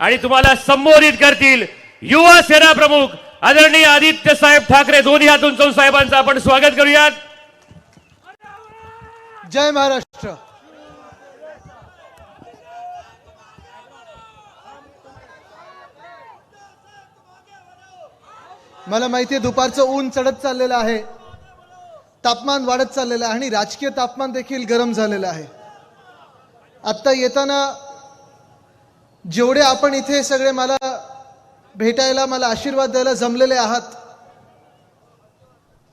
आणि तुम्हाला संबोधित करतील युवा सेना प्रमुख आदरणीय आदित्य साहेब ठाकरे. दोन्ही हातून उंचावून साहेबांचं आपण स्वागत करूयात. जय महाराष्ट्र. मला माहिती आहे दुपारचं ऊन चढत चाललेलं आहे. तापमान वाढत चाललेलं आहे आणि राजकीय तापमान देखील गरम झालेलं आहे. आत्ता येताना जेवढे आपण इथे सगळे मला भेटायला मला आशीर्वाद द्यायला जमलेले आहात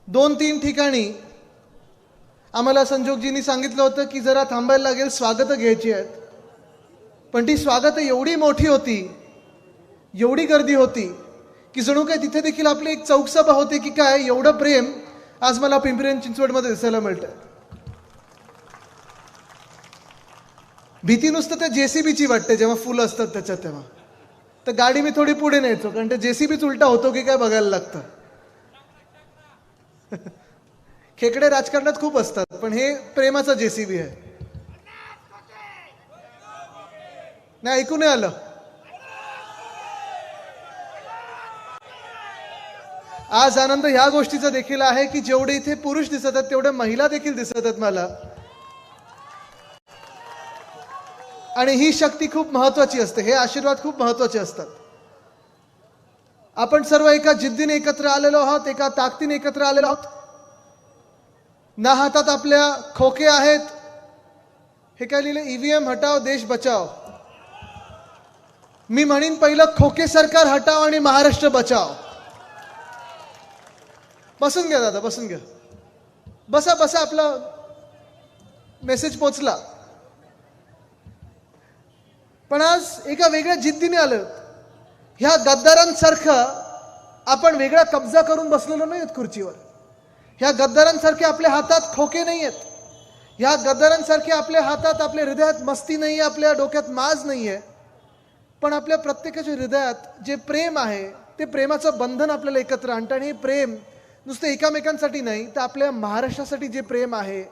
दोन तीन ठिकाणी आम्हाला संजोगजींनी सांगितलं होतं की जरा थांबायला लागेल स्वागतं घ्यायची आहेत. पण ती स्वागतं एवढी मोठी होती एवढी गर्दी होती की जणू काय तिथे देखील आपली एक चौकसभा होती की काय एवढं प्रेम आज मला पिंपरी चिंचवडमध्ये दिसायला मिळतं भीती नुसतं त्या जेसीबीची वाटते जेव्हा फुलं असतात त्याच्यात तेव्हा. तर गाडी मी थोडी पुढे न्यायचो कारण ते जेसीबीच उलटा होतो की काय बघायला लागतं. खेकडे राजकारणात खूप असतात पण हे प्रेमाचं जेसीबी आहे. नाही ऐकू नाही आलं. आज आनंद ह्या गोष्टीचा देखील आहे की जेवढे इथे पुरुष दिसत आहेत तेवढे महिला देखील दिसत आहेत मला. आणि ही शक्ती खूप महत्वाची असते हे आशीर्वाद खूप महत्त्वाचे असतात. आपण सर्व एका जिद्दीने एकत्र आलेलो आहोत एका ताकदीने एकत्र आलेलो आहोत. ना हातात आपल्या खोके आहेत. हे काय लिहिलं? ईव्हीएम हटाव देश बचाव मी म्हणेन पहिलं खोके सरकार हटाव आणि महाराष्ट्र बचाव बसून घ्या दादा बसून घ्या. बसा बसा आपला मेसेज पोचला पण आज एका वेगळ्या जिद्दीने आलं. ह्या गद्दारांसारखं आपण वेगळा कब्जा करून बसलेलो नाही आहेत खुर्चीवर. ह्या गद्दारांसारखे आपल्या हातात खोके नाही आहेत ह्या गद्दारांसारखे आपल्या हातात आपल्या हृदयात मस्ती नाही आहे आपल्या डोक्यात माज नाही आहे पण आपल्या प्रत्येकाच्या हृदयात जे प्रेम आहे ते प्रेमाचं बंधन आपल्याला एकत्र आणतं आणि हे प्रेम नुसतं एकामेकांसाठी नाही तर आपल्या महाराष्ट्रासाठी जे प्रेम आहे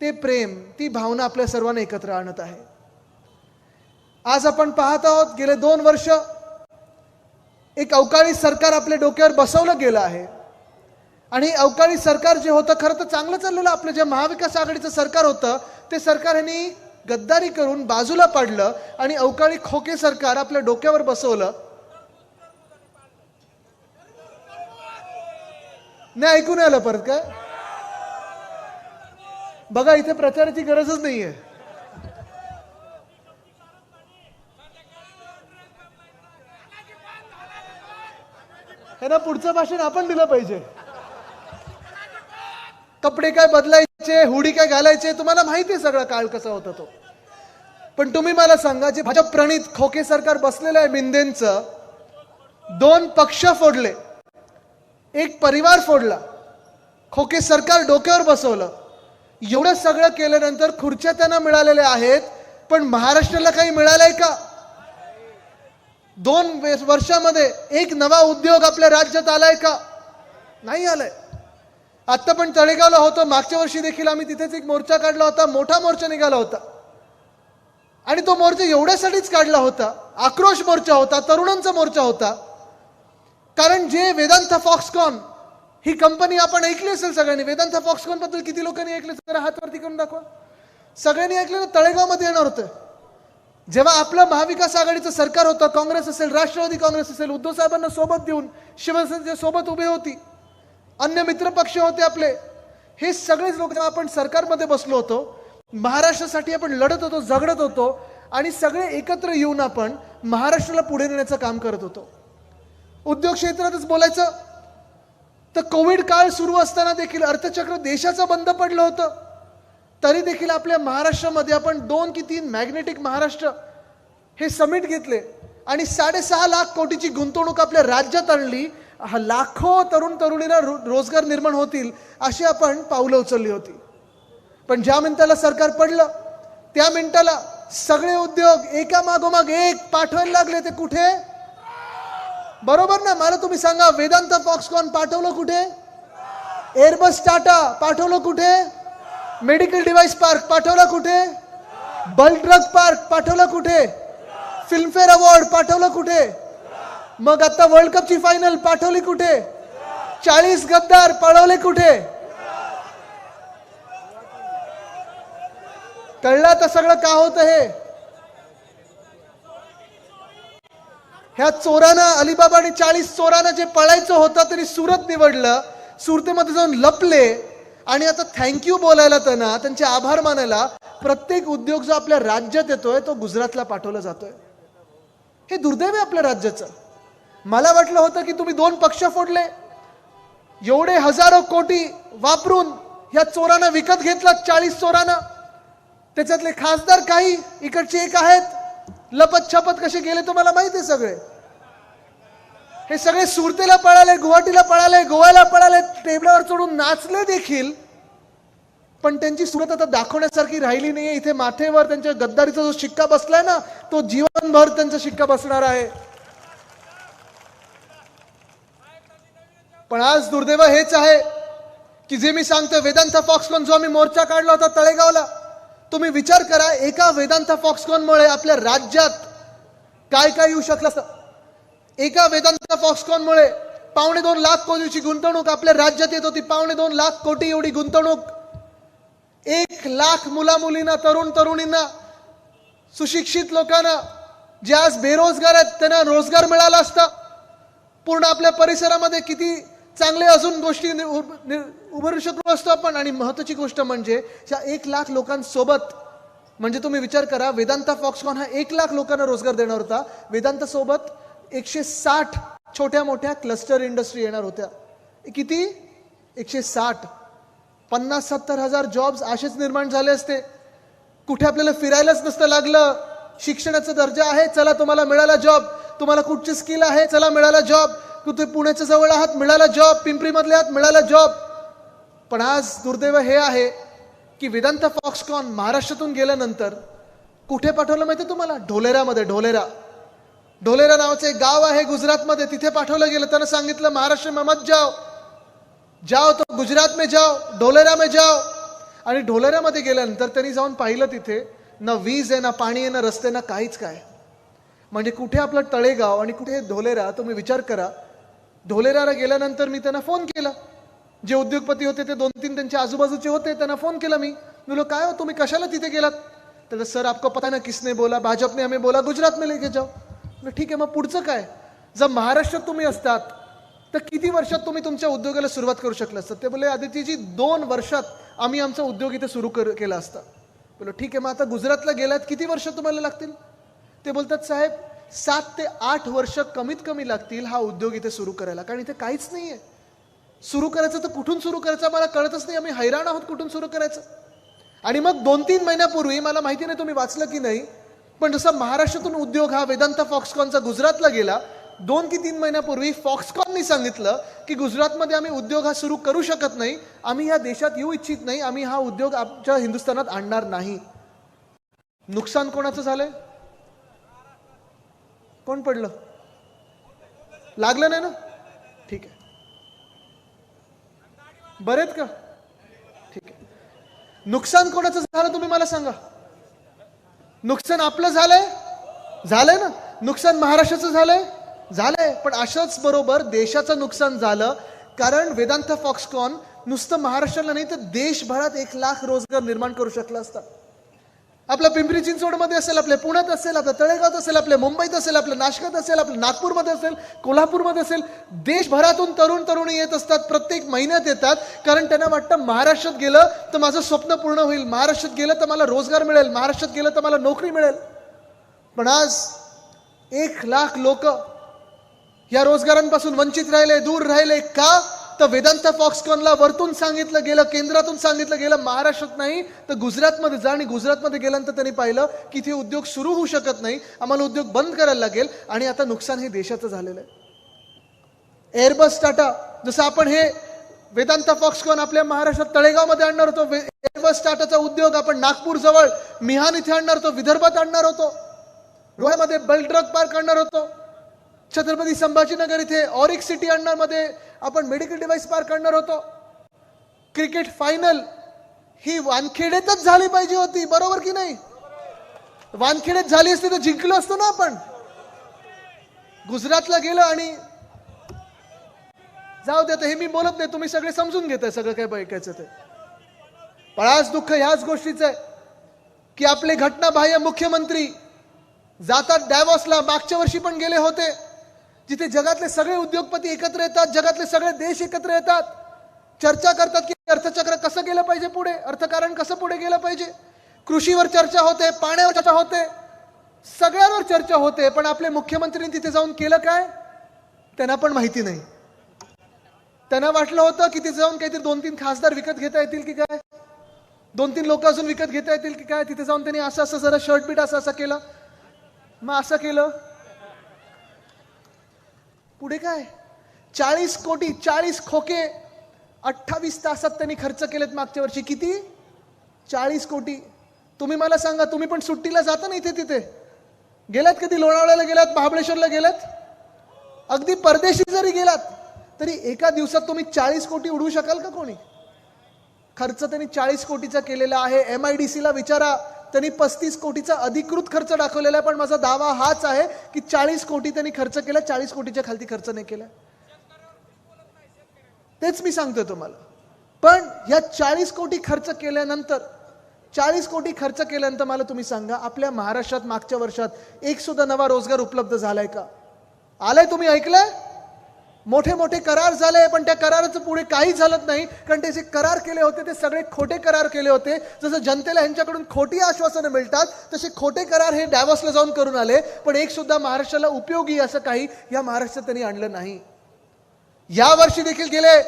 ते प्रेम ती भावना आपल्या सर्वांना एकत्र आणत आहे. आज आपण पाहत आहोत गेले दोन वर्ष एक अवकाळी सरकार आपल्या डोक्यावर बसवलं गेलं आहे. आणि अवकाळी सरकार जे होतं खरं तर चांगलं चाललेलं आपलं जे महाविकास आघाडीचं सरकार होतं ते सरकार ह्यांनी गद्दारी करून बाजूला पाडलं आणि अवकाळी खोके सरकार आपल्या डोक्यावर बसवलं. नाही ऐकून आलं परत काय? बघा इथे प्रचाराची गरजच नाहीये. त्यांना पुढचं भाषण आपण दिलं पाहिजे. कपडे काय बदलायचे हुडी काय घालायचे तुम्हाला माहिती आहे सगळा काळ कसा होता तो. पण तुम्ही मला सांगा जे भाजप प्रणित खोके सरकार बसलेलं आहे मिंदेंचं दोन पक्ष फोडले. एक परिवार फोडला. खोके सरकार डोक्यावर बसवलं. एवढं सगळं केल्यानंतर खुर्च्या त्यांना मिळालेल्या आहेत पण महाराष्ट्राला काही मिळालंय का? दोन वे- वर्षामध्ये एक नवा उद्योग आपल्या राज्यात आलाय का? नाही आलाय. आत्ता पण तळेगावला होतो. मागच्या वर्षी देखील आम्ही तिथेच एक मोर्चा काढला होता. मोठा मोर्चा निघाला होता. आणि तो मोर्चा एवढ्यासाठीच काढला होता. आक्रोश मोर्चा होता तरुणांचा मोर्चा होता. कारण जे वेदांत फॉक्सकॉन ही कंपनी आपण ऐकली असेल सगळ्यांनी. वेदांत फॉक्सकॉनबद्दल किती लोकांनी ऐकलं? जरा हात वरती करून दाखवा. सगळ्यांनी ऐकलं ना? तळेगावमध्ये येणार होतं. जेव्हा आपलं महाविकास आघाडीचं सरकार होतं काँग्रेस असेल राष्ट्रवादी काँग्रेस असेल उद्धव साहेबांना सोबत देऊन शिवसेनेच्या सोबत उभे होती अन्य मित्रपक्ष होते आपले हे सगळेच लोक जेव्हा आपण सरकारमध्ये बसलो होतो महाराष्ट्रासाठी आपण लढत होतो झगडत होतो आणि सगळे एकत्र येऊन आपण महाराष्ट्राला पुढे नेण्याचं काम करत होतो. उद्योग क्षेत्रातच बोलायचं तर कोविड काळ सुरू असताना देखील अर्थचक्र देशाचं बंद पडलं होतं. तरी देखील आपल्या महाराष्ट्रामध्ये आपण दोन की तीन मॅग्नेटिक महाराष्ट्र हे समिट घेतले. आणि साडेसहा लाख कोटीची गुंतवणूक आपल्या राज्यात आणली. हा लाखो तरुण तरुणींना रो- रोजगार निर्माण होतील अशी आपण पावलं उचलली होती. पण ज्या मिनिटाला सरकार पडलं त्या मिनिटाला सगळे उद्योग एका मागोमाग एक पाठवायला लागले ते कुठे? बरोबर ना? मला तुम्ही सांगा वेदांत फॉक्सकॉन पाठवलं कुठे? एअरबस टाटा पाठवलं कुठे? मेडिकल डिव्हाइस पार्क पाठवला कुठे? बल ड्रग पार्क पाठवला कुठे? फिल्मफेअर अवॉर्ड पाठवलं कुठे? मग आता वर्ल्ड कपची फायनल पाठवली कुठे? चाळीस गद्दार पळवले कुठे? कळलं तर सगळं का होतं हे? ह्या चोरानं अलिबाबा आणि चाळीस चोरानं जे पळायचं होतं तरी सुरत निवडलं. सुरतेमध्ये जाऊन लपले. आणि आता थँक्यू बोलायला त्यांना त्यांचे आभार मानायला प्रत्येक उद्योग जो आपल्या राज्यात येतोय तो गुजरातला पाठवला जातोय. हे दुर्दैव आहे आपल्या राज्याचं. मला वाटलं होतं की तुम्ही दोन पक्ष फोडले. एवढे हजारो कोटी वापरून ह्या चोरांना विकत घेतला चाळीस चोरांना. त्याच्यातले खासदार काही इकडचे एक आहेत. लपत छपत कसे गेले तुम्हाला माहिती आहे सगळे? हे सगळे सुरतेला पळाले गुवाहाटीला पळाले गोव्याला पळाले टेबलावर चढून नाचले देखील. पण त्यांची सुरत आता दाखवण्यासारखी राहिली नाहीये. इथे माथेवर त्यांच्या गद्दारीचा जो शिक्का बसलाय ना तो जीवनभर त्यांचा शिक्का बसणार आहे. पण आज दुर्दैव हेच आहे की जे मी सांगतो वेदांता फॉक्सकॉन जो आम्ही मोर्चा काढला होता तळेगावला तुम्ही विचार करा एका वेदांता फॉक्सकॉनमुळे आपल्या राज्यात काय काय येऊ शकलं असतं? एका वेदांता फॉक्सकॉनमुळे पावणे दोन लाख कोटीची गुंतवणूक आपल्या राज्यात येत होती. पावणे दोन लाख कोटी एवढी गुंतवणूक. एक लाख मुला मुलींना तरुण तरुणींना सुशिक्षित लोकांना जे आज बेरोजगार आहेत त्यांना रोजगार मिळाला असता. पूर्ण आपल्या परिसरामध्ये किती चांगले अजून गोष्टी नि- उभ- उभारू शकलो असतो आपण. आणि महत्वाची गोष्ट म्हणजे या एक लाख लोकांसोबत म्हणजे तुम्ही विचार करा वेदांता फॉक्सकॉन हा एक लाख लोकांना रोजगार देणार होता. वेदांतासोबत सोबत एकशे साठ छोट्या मोठ्या क्लस्टर इंडस्ट्री येणार होत्या. किती? एकशे साठ. पन्नास सत्तर हजार जॉब्स असेच निर्माण झाले असते. कुठे आपल्याला फिरायलाच नसतं लागलं. शिक्षणाचा दर्जा आहे चला तुम्हाला मिळाला जॉब तुम्हाला कुठची स्किल आहे चला मिळाला जॉब कुठे पुण्याच्या जवळ आहात मिळाला जॉब पिंपरीमधले आहात मिळाला जॉब पण आज दुर्दैव हे आहे की वेदांत फॉक्सकॉन महाराष्ट्रातून गेल्यानंतर कुठे पाठवलं माहिती तुम्हाला? ढोलेरामध्ये ढोलेरा. ढोलेरा नावाचं एक गाव आहे गुजरातमध्ये. तिथे पाठवलं गेलं. त्यानं सांगितलं महाराष्ट्र में मत जाओ. जाओ तो गुजरात में जाओ ढोलेरा में जाओ. आणि ढोलेरामध्ये गेल्यानंतर त्यांनी जाऊन पाहिलं तिथे ना वीज आहे ना पाणी आहे ना रस्ते ना काहीच काय म्हणजे कुठे आपलं तळेगाव आणि कुठे ढोलेरा तुम्ही विचार करा. ढोलेराला गेल्यानंतर मी त्यांना फोन केला. जे उद्योगपती होते ते दोन तीन त्यांच्या आजूबाजूचे होते त्यांना फोन केला मी. बोलो काय हो तुम्ही कशाला तिथे गेलात? तर सर आपको पता ना किसने बोला? भाजपने हमें बोला गुजरात में लेके जाओ. ठीक आहे मग पुढचं काय? जर महाराष्ट्रात तुम्ही असतात तर किती वर्षात तुम्ही तुमच्या उद्योगाला सुरुवात करू शकला असतात? ते बोले आदित्यजी दोन वर्षात आम्ही आमचा उद्योग इथे सुरू कर केला असता. बोलो ठीक आहे मग आता गुजरातला गेलात किती वर्ष तुम्हाला लागतील? ते बोलतात साहेब सात ते आठ वर्ष कमीत कमी लागतील हा उद्योग इथे सुरू करायला कारण इथे काहीच नाहीये. सुरू करायचं तर कुठून सुरू करायचं? मला कळतच नाही आम्ही हैराण आहोत कुठून सुरू करायचं. आणि मग दोन तीन महिन्यापूर्वी मला माहिती नाही तुम्ही वाचलं की नाही पण जसा महाराष्ट्रातून उद्योग हा वेदांत फॉक्सकॉनचा गुजरातला गेला दोन की तीन महिन्यापूर्वी फॉक्सकॉननी सांगितलं की गुजरातमध्ये आम्ही उद्योग हा सुरू करू शकत नाही आम्ही ह्या देशात येऊ इच्छित नाही आम्ही हा उद्योग आमच्या हिंदुस्थानात आणणार नाही. नुकसान कोणाचं झालंय? कोण पडलं? लागलं नाही ना? ठीक आहे. बरेत का? ठीक आहे. नुकसान कोणाचं झालं तुम्ही मला सांगा. नुकसान आपलं झालंय? झालंय ना? नुकसान महाराष्ट्राचं झालंय? झालंय. पण अशाच बरोबर देशाचं नुकसान झालं कारण वेदांत फॉक्सकॉन नुसतं महाराष्ट्राला नाही तर देशभरात एक लाख रोजगार निर्माण करू शकला असता. आपल्या पिंपरी चिंचवडमध्ये असेल आपल्या पुण्यात असेल आपल्या तळेगावात असेल आपल्या मुंबईत असेल आपल्या नाशकात असेल आपल्या नागपूरमध्ये असेल कोल्हापूरमध्ये असेल देशभरातून तरुण तरुणी येत असतात प्रत्येक महिन्यात येतात. कारण त्यांना वाटतं महाराष्ट्रात गेलं तर माझं स्वप्न पूर्ण होईल. महाराष्ट्रात गेलं तर मला रोजगार मिळेल. महाराष्ट्रात गेलं तर मला नोकरी मिळेल. पण आज एक लाख लोक या रोजगारांपासून वंचित राहिले दूर राहिले का? तर वेदांत फॉक्सकॉनला वरतून सांगितलं गेलं केंद्रातून सांगितलं गेलं महाराष्ट्रात नाही तर गुजरातमध्ये जा आणि गुजरातमध्ये गेल्यानंतर त्यांनी पाहिलं की ते उद्योग सुरू होऊ शकत नाही आम्हाला उद्योग बंद करायला लागेल आणि आता नुकसान हे देशाचं झालेलं आहे. एअरबस टाटा जसं आपण हे वेदांत फॉक्सकॉन आपल्या महाराष्ट्रात तळेगावमध्ये आणणार होतो वे- एअरबस टाटाचा उद्योग आपण नागपूर जवळ मिहान इथे आणणार होतो विदर्भात आणणार होतो रोह्यामध्ये बल्ड्रग पार्क आणणार होतो. छत्रपती संभाजीनगर इथे ऑरिक सिटी आणणार आपण मेडिकल डिव्हाइस पार्क आणणार होतो. क्रिकेट फायनल ही वानखेडेतच झाली पाहिजे होती बरोबर की नाही? वानखेडेत झाली असती तर जिंकलो असतो ना आपण. गुजरातला गेलो आणि जाऊ दे हे मी बोलत नाही तुम्ही सगळे समजून घेताय सगळं काय ऐकायचं ते. पण आज दुःख ह्याच गोष्टीचं आहे की आपले घटनाबाह्य मुख्यमंत्री जातात डॅवॉसला मागच्या वर्षी पण गेले होते. जिथे जगातले सगळे उद्योगपती एकत्र येतात जगातले सगळे देश एकत्र येतात. चर्चा करतात की अर्थचक्र कसं गेलं पाहिजे पुढे? अर्थकारण कसं पुढे गेलं पाहिजे? कृषीवर चर्चा होते पाण्यावर चर्चा होते. सगळ्यांवर चर्चा होते पण आपले मुख्यमंत्र्यांनी तिथे जाऊन केलं काय? त्यांना पण माहिती नाही. त्यांना वाटलं होतं की तिथे जाऊन काहीतरी दोन तीन खासदार विकत घेता येतील की काय? दोन तीन लोक अजून विकत घेता येतील की काय? तिथे जाऊन त्यांनी असं असं जरा शर्ट बीट असं असं केलं. मग असं केलं. पुढे काय? चाळीस कोटी चाळीस खोके अठ्ठावीस तासात त्यांनी खर्च केलेत मागच्या वर्षी. किती? चाळीस कोटी. तुम्ही मला सांगा तुम्ही पण सुट्टीला जाता ना इथे तिथे? गेलात कधी? लोणावळ्याला गेलात? महाबळेश्वरला गेलात? अगदी परदेशी जरी गेलात तरी एका दिवसात तुम्ही चाळीस कोटी उडवू शकाल का कोणी? खर्च त्यांनी चाळीस कोटीचा केलेला आहे. एम आय डी सीला विचारा. त्यांनी पस्तीस कोटीचा अधिकृत खर्च दाखवलेला आहे पण माझा दावा हाच आहे की चाळीस कोटी त्यांनी खर्च केला चाळीस कोटीच्या खालती खर्च नाही केला. तेच मी सांगतोय तुम्हाला. पण या चाळीस कोटी खर्च केल्यानंतर चाळीस कोटी खर्च केल्यानंतर मला तुम्ही सांगा आपल्या महाराष्ट्रात मागच्या वर्षात एक सुद्धा नवा रोजगार उपलब्ध झालाय का? आलाय तुम्ही ऐकलंय? मोठे मोठे करार झाले पण त्या कराराचं पुढे काही झालं नाही. कारण ते जे करार केले होते ते सगळे खोटे करार केले होते. जसं जनतेला ह्यांच्याकडून खोटी आश्वासनं मिळतात तसे खोटे करार हे डॅवसला जाऊन करून आले. पण एक सुद्धा महाराष्ट्राला उपयोगी असं काही या महाराष्ट्रात त्यांनी आणलं नाही. या वर्षी देखील गेले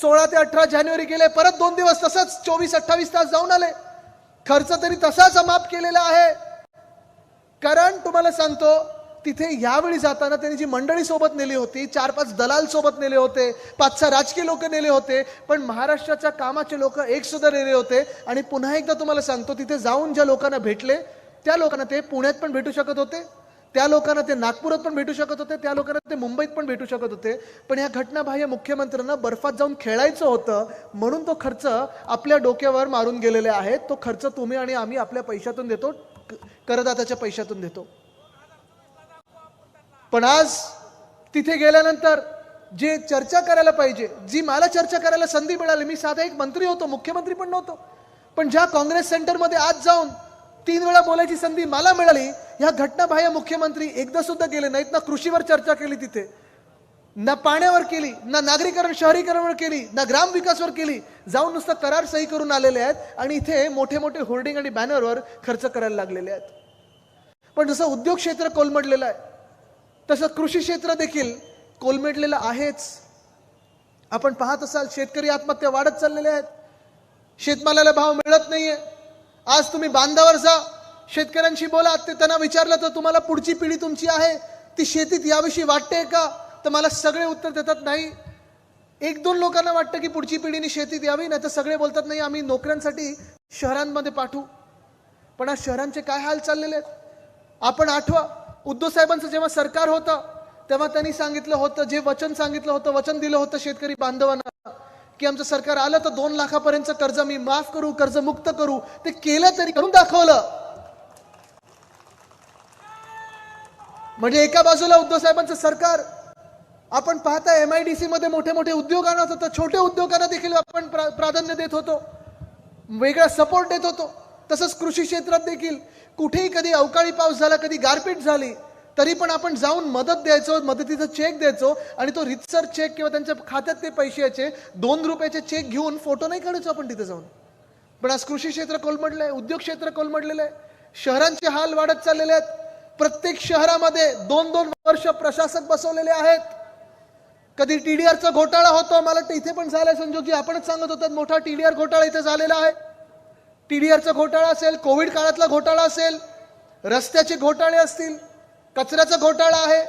सोळा ते अठरा जानेवारी गेले परत दोन दिवस तसंच चोवीस अठ्ठावीस तास जाऊन आले. खर्च तरी तसाच माफ केलेला आहे. कारण तुम्हाला सांगतो तिथे यावेळी जाताना त्यांनी जी मंडळी सोबत नेली होती चार पाच दलाल सोबत नेले होते पाच सहा राजकीय लोक नेले होते पण महाराष्ट्राच्या कामाचे लोक एक सुद्धा नेले होते. आणि पुन्हा एकदा तुम्हाला सांगतो तिथे जाऊन ज्या लोकांना भेटले त्या लोकांना ते पुण्यात पण भेटू शकत होते त्या लोकांना ते नागपुरात पण भेटू शकत होते त्या लोकांना ते मुंबईत पण भेटू शकत होते. पण या घटनाबाह्य मुख्यमंत्र्यांना बर्फात जाऊन खेळायचं होतं म्हणून तो खर्च आपल्या डोक्यावर मारून गेलेले आहेत. तो खर्च तुम्ही आणि आम्ही आपल्या पैशातून देतो करदात्याच्या पैशातून देतो. पण आज तिथे गेल्यानंतर जे चर्चा करायला पाहिजे जी मला चर्चा करायला संधी मिळाली मी साधा एक मंत्री होतो मुख्यमंत्री पण नव्हतो. पण ज्या काँग्रेस सेंटरमध्ये आज जाऊन तीन वेळा बोलायची संधी मला मिळाली ह्या घटनाबाह्य मुख्यमंत्री एकदा सुद्धा गेले नाहीत ना कृषीवर चर्चा केली तिथे ना पाण्यावर केली ना नागरीकरण शहरीकरणावर केली ना ग्रामविकासवर केली जाऊन नुसतं करार सही करून आलेले आहेत आणि इथे मोठे मोठे होर्डिंग आणि बॅनरवर खर्च करायला लागलेले आहेत. पण जसं उद्योग क्षेत्र कोलमडलेलं आहे तसं कृषी क्षेत्र देखील कोलमडलेलं आहेच. आपण पाहत असाल शेतकरी आत्महत्या वाढत चाललेल्या आहेत. शेतमालाला भाव मिळत नाहीये. आज तुम्ही बांधावर जा. शेतकऱ्यांशी बोला. ते त्यांना विचारलं तर तुम्हाला पुढची पिढी तुमची आहे. ती शेतीत याविषयी वाटते का? तर मला सगळे उत्तर देतात नाही. एक दोन लोकांना वाटतं की पुढची पिढीने शेतीत यावी नाही तर सगळे बोलतात नाही आम्ही नोकऱ्यांसाठी शहरांमध्ये पाठवू. पण आज शहरांचे काय हाल चाललेले आहेत? आपण आठवा. उद्धव साहेबांचं जेव्हा सरकार होतं तेव्हा त्यांनी सांगितलं होतं जे वचन सांगितलं होतं वचन दिलं होतं शेतकरी बांधवांना की आमचं सरकार आलं तर दोन लाखापर्यंत कर्ज मी माफ करू कर्ज मुक्त करू. ते केलं तरी करून दाखवलं. म्हणजे एका बाजूला उद्धव साहेबांचं सरकार आपण पाहता एम आय डी सी मध्ये मोठे मोठे उद्योग आणत होतं छोट्या उद्योगांना देखील आपण प्रा- प्राधान्य देत होतो. वेगळा सपोर्ट देत होतो. तसंच कृषी क्षेत्रात देखील कुठेही कधी अवकाळी पाऊस झाला कधी गारपीट झाली तरी पण आपण जाऊन मदत द्यायचो मदतीचा चेक द्यायचो आणि तो रितसर चेक किंवा त्यांच्या खात्यात ते पैसे यायचे दोन रुपयाचे चेक घेऊन फोटो नाही काढायचो आपण तिथे जाऊन. पण आज कृषी क्षेत्र कोलमडलं आहे उद्योग क्षेत्र कोलमडलेलं आहे शहरांचे हाल वाढत चाललेले आहेत. प्रत्येक शहरामध्ये दोन दोन वर्ष प्रशासक बसवलेले आहेत. कधी टीडीआरचा घोटाळा होतो मला वाटतं इथे पण झालाय की आपणच सांगत होतात मोठा टीडीआर घोटाळा इथे झालेला आहे. टीडीआरचा घोटाळा असेल कोविड काळातला घोटाळा असेल रस्त्याचे घोटाळे असतील कचऱ्याचा घोटाळा आहे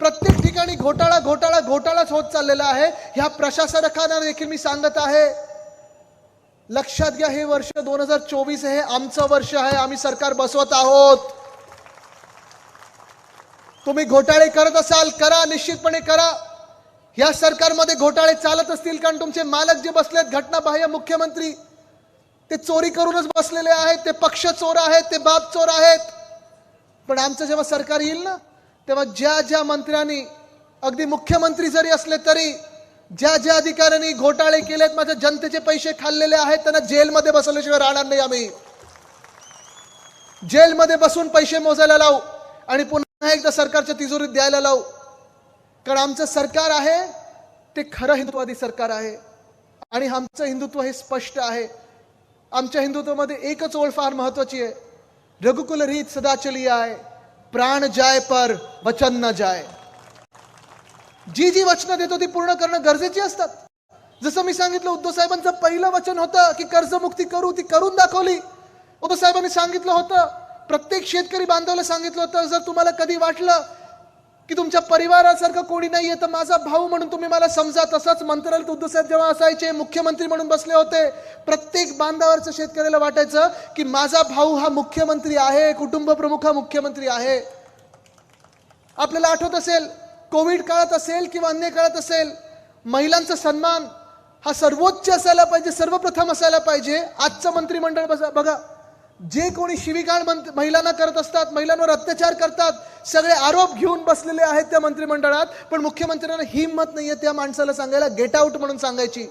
प्रत्येक ठिकाणी घोटाळा घोटाळा घोटाळाच होत चाललेला आहे. ह्या प्रशासकांना देखील मी सांगत आहे लक्षात घ्या हे वर्ष दोन हजार चोवीस हे आमचं वर्ष आहे आम्ही सरकार बसवत आहोत. तुम्ही घोटाळे करत असाल करा निश्चितपणे करा. या सरकारमध्ये घोटाळे चालत असतील कारण तुमचे मालक जे बसलेत घटनाबाह्य मुख्यमंत्री ते चोरी करूनच बसलेले आहेत ते पक्ष चोर आहेत ते बाप चोर आहेत. पण आमचं जेव्हा सरकार येईल ना तेव्हा ज्या ज्या मंत्र्यांनी अगदी मुख्यमंत्री जरी असले तरी ज्या ज्या अधिकाऱ्यांनी घोटाळे केलेत माझ्या जनतेचे पैसे खाल्लेले आहेत त्यांना जेलमध्ये बसवल्याशिवाय राहणार नाही आम्ही. जेलमध्ये बसून पैसे मोजायला लावू आणि पुन्हा एकदा सरकारच्या तिजोरीत द्यायला लावू. कारण आमचं सरकार आहे ते खरं हिंदुत्ववादी सरकार आहे. आणि आमचं हिंदुत्व हे स्पष्ट आहे. आमच्या हिंदुत्वामध्ये एकच ओळ फार महत्वाची आहे. रघुकुल रीत सदाचली आहे. आय प्राण जाय पर वचन न जाय. जी जी वचनं देतो ती पूर्ण करणं गरजेची असतात. जसं मी सांगितलं उद्धव साहेबांचं पहिलं वचन होतं की कर्जमुक्ती करू ती करून दाखवली. उद्धव साहेबांनी सांगितलं होतं प्रत्येक शेतकरी बांधवाला सांगितलं होतं जर तुम्हाला कधी वाटलं की तुमच्या परिवारासारखं कोणी नाहीये तर माझा भाऊ म्हणून तुम्ही मला समजा तसंच मंत्रालय उद्धव साहेब जेव्हा असायचे मुख्यमंत्री म्हणून बसले होते प्रत्येक बांधावरचं शेतकऱ्याला वाटायचं की माझा भाऊ हा मुख्यमंत्री आहे कुटुंब प्रमुख हा मुख्यमंत्री आहे. आपल्याला आठवत असेल कोविड काळात असेल किंवा अन्य काळात असेल महिलांचा सन्मान हा सर्वोच्च असायला पाहिजे सर्वप्रथम असायला पाहिजे. आजचं मंत्रिमंडळ बसा- बघा जे कोणी शिवीगाळ महिलांना करत असतात महिलांवर अत्याचार करतात सगळे आरोप घेऊन बसलेले आहेत त्या मंत्रिमंडळात पण मुख्यमंत्र्यांना हिंमत नाहीये त्या माणसाला सांगायला गेट आउट म्हणून सांगायची.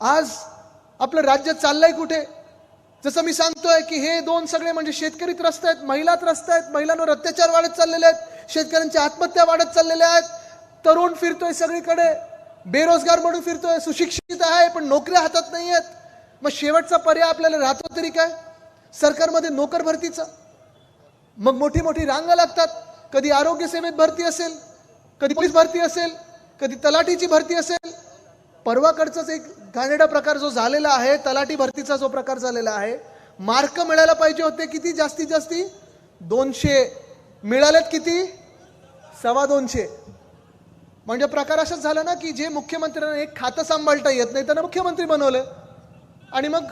आज आपलं राज्य चाललंय कुठे? जसं मी सांगतोय की हे दोन सगळे म्हणजे शेतकरी त्रस्त आहेत महिला त्रस्त आहेत महिलांवर अत्याचार वाढत चाललेले आहेत शेतकऱ्यांच्या आत्महत्या वाढत चाललेल्या आहेत तरुण फिरतोय सगळीकडे बेरोजगार म्हणून फिरतोय सुशिक्षित आहे पण नोकऱ्या हातात नाही आहेत मग शेवटचा पर्याय आपल्याला राहतो तरी काय? सरकारमध्ये नोकर भरतीचा. मग मोठी मोठी रांगा लागतात. कधी आरोग्य सेवेत भरती असेल कधी पोलीस भरती असेल कधी तलाठीची भरती असेल. परवाकडचाच एक घाणेरडा प्रकार जो झालेला आहे तलाठी भरतीचा जो प्रकार झालेला आहे मार्क मिळायला पाहिजे होते किती? जास्तीत जास्ती दोनशे. मिळालेत किती? सव्वा दोनशे. म्हणजे प्रकार असंच झाला ना की जे मुख्यमंत्र्यांना एक खातं सांभाळता येत नाही त्यांना मुख्यमंत्री बनवलं. आणि मग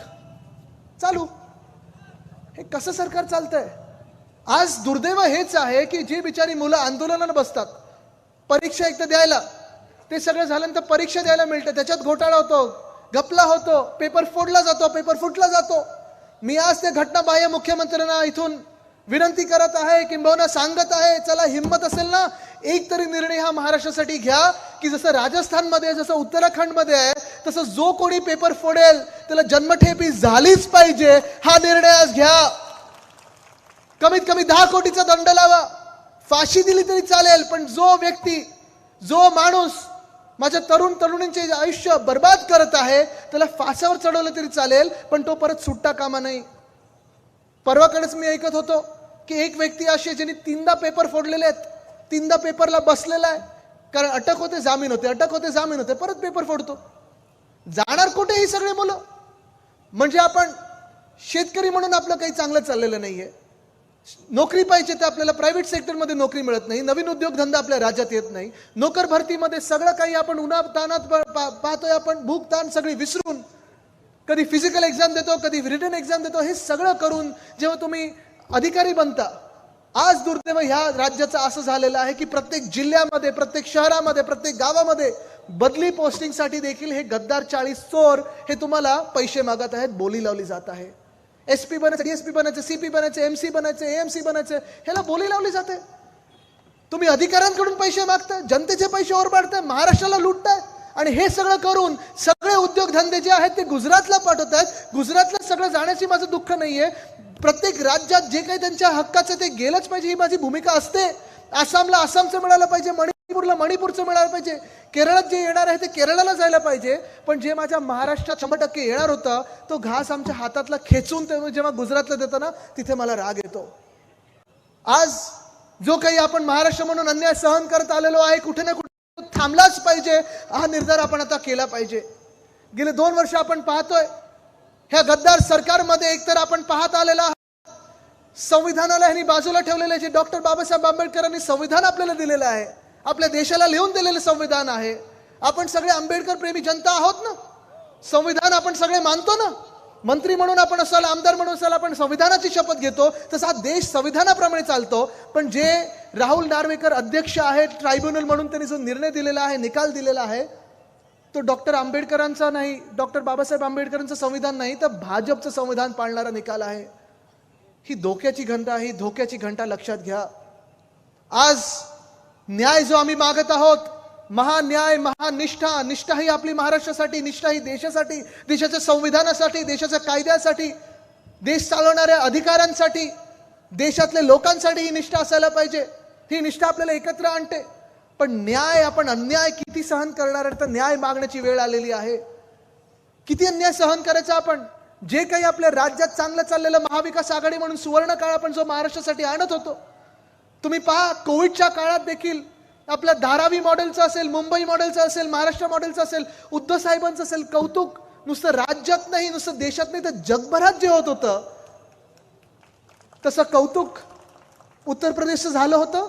चालू. हे कसं सरकार चालतंय? आज दुर्दैव हेच आहे की जे बिचारी मुलं आंदोलनाला बसतात परीक्षा एकदा द्यायला ते सगळं झाल्यानंतर परीक्षा द्यायला मिळतं. त्याच्यात घोटाळा होतो गपला होतो पेपर फोडला जातो पेपर फुटला जातो. मी आज ते घटना बाह्य मुख्यमंत्र्यांना इथून विनंती करत आहे किंबहुना सांगत आहे चला हिंमत असेल ना एक तरी निर्णय हा महाराष्ट्रासाठी घ्या की जसं राजस्थानमध्ये जसं उत्तराखंडमध्ये आहे तसं जो कोणी पेपर फोडेल त्याला जन्मठेपी झालीच पाहिजे हा निर्णय आज घ्या. कमीत कमी दहा कोटीचा दंड लावा. फाशी दिली तरी चालेल पण जो व्यक्ती जो माणूस माझ्या तरुण तरुणींचे आयुष्य बर्बाद करत आहे त्याला फासावर चढवलं तरी चालेल पण तो परत सुट्टा कामा नाही. परवाकडेच मी ऐकत होतो. की एक व्यक्ती अशी आहे ज्यांनी तीनदा पेपर फोडलेले आहेत तीनदा पेपरला बसलेला आहे. कारण अटक होते जामीन होते अटक होते जामीन होते परत पेपर फोडतो. जाणार कुठे ही सगळे मुलं? म्हणजे आपण शेतकरी म्हणून आपलं काही चांगलं चाललेलं नाही आहे नोकरी पाहिजे तर आपल्याला प्रायव्हेट सेक्टरमध्ये नोकरी मिळत नाही नवीन उद्योगधंदा आपल्या राज्यात येत नाही. नोकर भरतीमध्ये सगळं काही आपण उन्हा ताणात प- पा- पाहतोय आपण भूक ताण सगळी विसरून. कधी फिजिकल एक्झाम देतो कधी रिटर्न एक्झाम देतो हे सगळं करून जेव्हा तुम्ही अधिकारी बनता. आज दुर्दैव ह्या राज्याचं असं झालेलं आहे की प्रत्येक जिल्ह्यामध्ये प्रत्येक शहरामध्ये प्रत्येक गावामध्ये बदली पोस्टिंगसाठी देखील हे गद्दार चाळीस चोर हे तुम्हाला पैसे मागत आहेत बोली लावली जात आहे. एस पी बनायचं डीएसपी बनायचं सीपी बनायचं एमसी बनायचं सी बनायचं ह्याला बोली लावली जाते तुम्ही अधिकाऱ्यांकडून पैसे मागताय जनतेचे पैसे ओरबाडताय महाराष्ट्राला लुटताय. आणि हे सगळं करून सगळे उद्योगधंदे जे आहेत ते गुजरातला पाठवत आहेत गुजरातला सगळं जाण्याची माझं दुःख नाहीये. प्रत्येक राज्यात जे काही त्यांच्या हक्काचं ते गेलंच पाहिजे ही माझी भूमिका असते. आसामला आसामचं मिळालं पाहिजे मणिपूरला मणिपूरचं मिळालं पाहिजे. केरळात जे येणार आहे ते केरळाला जायला पाहिजे. पण जे माझ्या महाराष्ट्रात शंभर टक्के येणार होतं तो घास आमच्या हातातला खेचून ते जेव्हा गुजरातला देतो ना तिथे मला राग येतो. आज जो काही आपण महाराष्ट्र म्हणून अन्याय सहन करत आलेलो आहे कुठे ना कुठे थांबलाच पाहिजे. हा निर्धार आपण आता केला पाहिजे. गेले दोन वर्ष आपण पाहतोय. ह्या गद्दार सरकारमध्ये एकतर आपण पाहत आलेला संविधानाला ह्यांनी बाजूला ठेवलेलं आहे जे डॉक्टर बाबासाहेब आंबेडकरांनी संविधान आपल्याला दिलेलं आहे. आपल्या देशाला लिहून दिलेलं संविधान आहे. आपण सगळे आंबेडकर प्रेमी जनता आहोत ना? संविधान आपण सगळे मानतो ना? मंत्री म्हणून आपण असाल आमदार म्हणून असाल आपण संविधानाची शपथ घेतो. तसा देश संविधानाप्रमाणे चालतो. पण जे राहुल नार्वेकर अध्यक्ष आहेत ट्रायब्युनल म्हणून त्यांनी जो निर्णय दिलेला आहे निकाल दिलेला आहे तो डॉक्टर आंबेडकरांचा नाही डॉक्टर बाबासाहेब आंबेडकरांचं संविधान नाही तर भाजपचं संविधान पाळणारा निकाल आहे. ही धोक्याची घंटा ही धोक्याची घंटा लक्षात घ्या. आज न्याय जो आम्ही मागत आहोत महान्याय महानिष्ठा निष्ठा ही आपली महाराष्ट्रासाठी निष्ठा ही देशासाठी देशाच्या संविधानासाठी देशाच्या कायद्यासाठी देश चालवणाऱ्या अधिकारांसाठी देशातल्या लोकांसाठी ही निष्ठा असायला पाहिजे. ही निष्ठा आपल्याला एकत्र आणते. पण न्याय आपण अन्याय किती सहन करणार तर न्याय मागण्याची वेळ आलेली आहे. किती अन्याय सहन करायचा आपण? जे काही आपल्या राज्यात चांगलं चाललेलं महाविकास आघाडी म्हणून सुवर्ण काळ आपण जो महाराष्ट्रासाठी आणत होतो तुम्ही पहा कोविडच्या काळात देखील आपल्या धारावी मॉडेलचं असेल मुंबई मॉडेलचं असेल महाराष्ट्र मॉडेलचं असेल उद्धव साहेबांचं असेल कौतुक नुसतं राज्यात नाही नुसतं देशात नाही तर जगभरात जे होत होतं तसं कौतुक उत्तर प्रदेशचं झालं होतं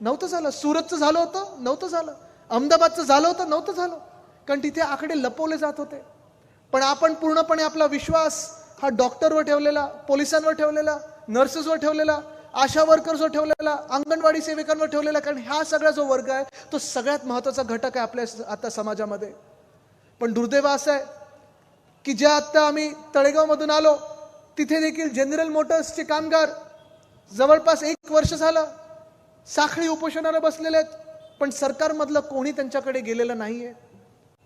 नव्हतं झालं. सुरतचं झालं होतं नव्हतं झालं. अहमदाबादचं झालं होतं नव्हतं झालं. कारण तिथे आकडे लपवले जात होते. पण आपण पूर्णपणे आपला विश्वास हा डॉक्टरवर ठेवलेला पोलिसांवर ठेवलेला नर्सेसवर ठेवलेला आशा वर्कर्सवर ठेवलेला अंगणवाडी सेविकांवर ठेवलेला कारण हा सगळा जो वर्ग आहे तो सगळ्यात महत्त्वाचा घटक आहे आपल्या आता समाजामध्ये. पण दुर्दैव असं आहे की ज्या आत्ता आम्ही तळेगावमधून आलो तिथे देखील जनरल मोटर्सचे कामगार जवळपास एक वर्ष झालं साखळी उपोषणाला बसलेले आहेत पण सरकारमधलं कोणी त्यांच्याकडे गेलेलं नाहीये.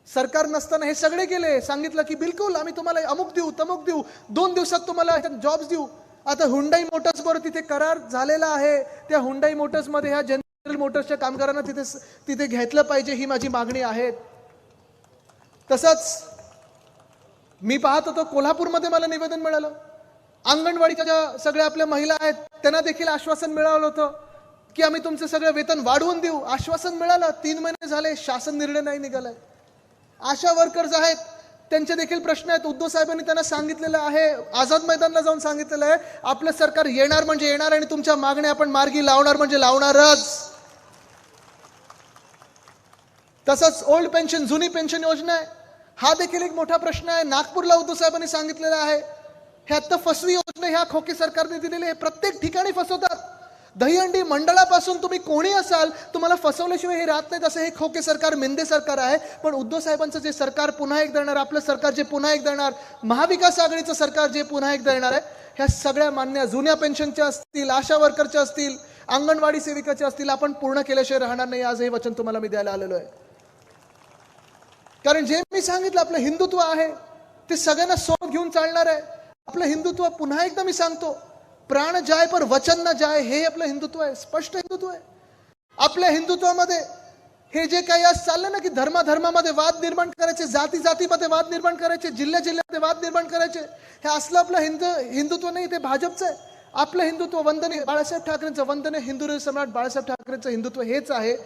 सरकार नसताना हे सगळे गेले सांगितलं की बिलकुल आम्ही तुम्हाला अमुक देऊ तमुक देऊ. दोन दिवसात तुम्हाला जॉब्स देऊ. आता हुंडाई मोटर्स बरोबर तिथे करार झालेला आहे. त्या हुंडाई मोटर्समध्ये ह्या जनरल मोटर्सच्या कामगारांना तिथे तिथे घेतलं पाहिजे ही माझी मागणी आहे. तसंच मी पाहत होतो कोल्हापूरमध्ये मला निवेदन मिळालं. अंगणवाडीच्या ज्या सगळ्या आपल्या महिला आहेत त्यांना देखील आश्वासन मिळालं होतं की आम्ही तुमचं सगळं वेतन वाढवून देऊ. आश्वासन मिळालं. तीन महिने झाले शासन निर्णय नाही निघालाय. आशा वर्कर्स आहेत. त्यांचे देखील प्रश्न आहेत. उद्धव साहेबांनी त्यांना सांगितलेलं आहे. आझाद मैदानला जाऊन सांगितलेलं आहे. आपलं सरकार येणार म्हणजे येणार आणि तुमच्या मागण्या आपण मार्गी लावणार म्हणजे लावणारच. तसंच ओल्ड पेन्शन जुनी पेन्शन योजना आहे. हा देखील एक मोठा प्रश्न आहे. नागपूरला उद्धव साहेबांनी सांगितलेलं आहे. हे आत्ता फसवी योजना ह्या खोके सरकारने दिलेली आहे. प्रत्येक ठिकाणी फसवतात. दहीहंडी मंडळापासून तुम्ही कोणी असाल तुम्हाला फसवल्याशिवाय हे राहत नाहीत असं हे खोके सरकार मेंदे सरकार आहे. पण उद्धव साहेबांचं जे सरकार पुन्हा एकदा येणार आपलं सरकार जे पुन्हा एकदा येणार महाविकास आघाडीचं सरकार जे पुन्हा एकदा येणार आहे ह्या सगळ्या मान्य जुन्या पेन्शनच्या असतील आशा वर्करच्या असतील अंगणवाडी सेविकाच्या असतील आपण पूर्ण केल्याशिवाय राहणार नाही आज हे वचन तुम्हाला मी द्यायला आलेलो आहे. कारण जे मी सांगितलं आपलं हिंदुत्व आहे ते सगळ्यांना सोबत घेऊन चालणार आहे. आपलं हिंदुत्व पुन्हा एकदा मी सांगतो प्राण जाय पर वचन न जाय हे आपलं हिंदुत्व आहे स्पष्ट हिंदुत्व आहे. आपल्या हिंदुत्वामध्ये हे जे काही आज चाललं ना की धर्माधर्मामध्ये वाद निर्माण करायचे जाती जातीमध्ये वाद निर्माण करायचे जिल्ह्या जिल्ह्यामध्ये वाद निर्माण करायचे हे असलं आपलं हिंदू हिंदुत्व नाही ते भाजपचं आहे. आपलं हिंदुत्व वंदने बाळासाहेब ठाकरेंचं वंदने हिंदू सम्राट बाळासाहेब ठाकरेंचं हिंदुत्व हेच आहे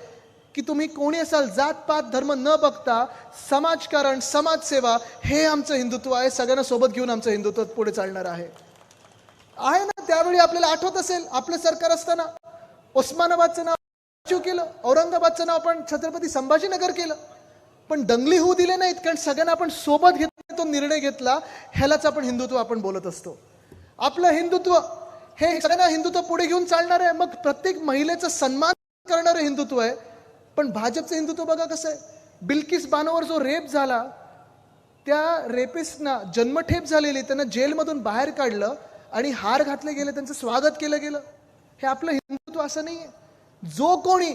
की तुम्ही कोणी असाल जात पात धर्म न बघता समाजकारण समाजसेवा हे आमचं हिंदुत्व आहे सगळ्यांना सोबत घेऊन आमचं हिंदुत्व पुढे चालणार आहे. आहे ना त्यावेळी आपल्याला आठवत असेल आपलं सरकार असताना उस्मानाबादचं नाव केलं औरंगाबादचं नाव आपण छत्रपती संभाजीनगर केलं. पण दंगली होऊ दिले नाहीत कारण सगळ्यांना आपण सोबत घेतला तो निर्णय घेतला ह्यालाच आपण हिंदुत्व आपण बोलत असतो. आपलं हिंदुत्व हे सगळ्यांना हिंदुत्व पुढे घेऊन चालणार आहे मग प्रत्येक महिलेचा सन्मान करणारं हिंदुत्व आहे. पण भाजपचं हिंदुत्व बघा कसं आहे. बिल्किस बानोवर जो रेप झाला त्या रेपिस्टना जन्मठेप झालेली त्यांना जेलमधून बाहेर काढलं आणि हार घातले गेले त्यांचं स्वागत केलं गेलं. हे आपलं हिंदुत्व असं नाहीये. जो कोणी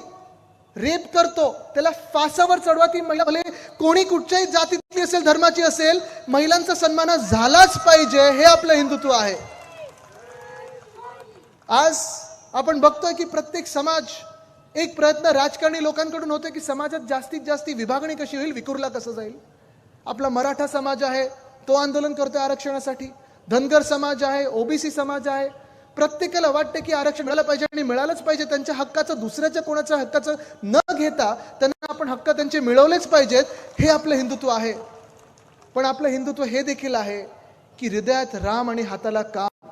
रेप करतो त्याला फासावर चढवा ती महिला भले कोणी कुठच्याही जातीतली असेल धर्माची असेल महिलांचा सन्मान झालाच पाहिजे हे आपलं हिंदुत्व आहे. आज आपण बघतोय की प्रत्येक समाज एक प्रयत्न राजकारणी लोकांकडून होतोय की समाजात जास्तीत जास्त विभागणी कशी होईल विकुरला कसं जाईल. आपला मराठा समाज आहे तो आंदोलन करतोय आरक्षणासाठी. धनगर समाज आहे ओबीसी समाज आहे. प्रत्येकाला वाटते की आरक्षण मिळालं पाहिजे आणि मिळालंच पाहिजे. त्यांच्या हक्काचं दुसऱ्याच्या कोणाच्या हक्काचं न घेता त्यांना आपण हक्क त्यांचे मिळवलेच पाहिजेत. हे आपलं हिंदुत्व आहे. पण आपलं हिंदुत्व हे देखील आहे की हृदयात राम आणि हाताला काम.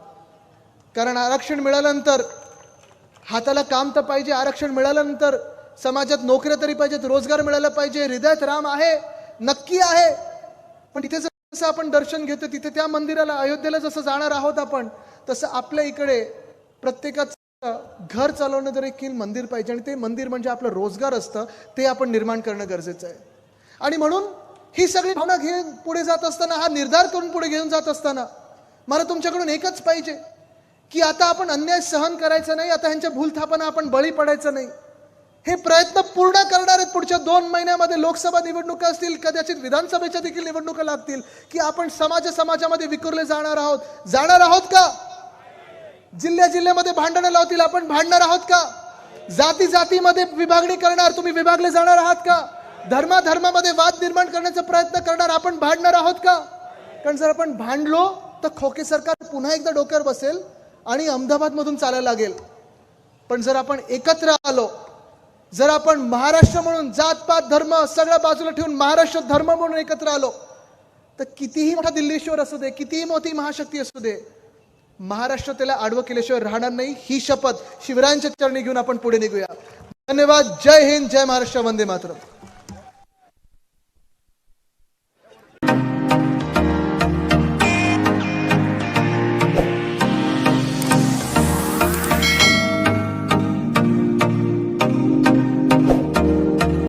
कारण आरक्षण मिळाल्यानंतर हाताला काम तर पाहिजे आरक्षण मिळाल्यानंतर समाजात नोकऱ्या तरी पाहिजेत रोजगार मिळाला पाहिजे हृदयात राम आहे नक्की आहे. पण तिथे जसं आपण दर्शन घेतो तिथे त्या मंदिराला अयोध्येला जसं जाणार आहोत आपण तसं आपल्या इकडे प्रत्येकाचं घर चालवणं तर एक मंदिर पाहिजे आणि ते मंदिर म्हणजे आपलं रोजगार असतं ते आपण निर्माण करणं गरजेचं आहे. आणि म्हणून ही सगळी भावना घेऊन पुढे जात असताना हा निर्धार करून पुढे घेऊन जात असताना मला तुमच्याकडून एकच पाहिजे की आता आपण अन्याय सहन करायचा नाही आता ह्यांच्या भूलथापांना आपण बळी पडायचं नाही. हे प्रयत्न पूर्ण करणार आहेत पुढच्या दोन महिन्यामध्ये लोकसभा निवडणुका असतील कदाचित विधानसभेच्या देखील निवडणुका लागतील की आपण समाज समाजामध्ये विखुरले जाणार आहोत. जाणार आहोत का? जिल्ह्या जिल्ह्यामध्ये भांडणं लावतील आपण भांडणार आहोत का? जाती जातीमध्ये विभागणी करणार तुम्ही विभागले जाणार आहात का? धर्मा धर्मामध्ये वाद निर्माण करण्याचा प्रयत्न करणार आपण भांडणार आहोत का? कारण जर आपण भांडलो तर खोके सरकार पुन्हा एकदा डोक्यावर बसेल आणि अहमदाबाद मधून चालायला लागेल. पण जर आपण एकत्र आलो जर आपण महाराष्ट्र म्हणून जातपात धर्म सगळ्या बाजूला ठेवून महाराष्ट्र धर्म म्हणून एकत्र आलो तर कितीही मोठा दिल्लीश्वर असू दे कितीही मोठी महाशक्ती असू दे महाराष्ट्र त्याला आडवं केल्याशिवाय राहणार नाही ही शपथ शिवरायांच्या चरणी घेऊन आपण पुढे निघूया. धन्यवाद. जय हिंद जय महाराष्ट्र. वंदे मातरम.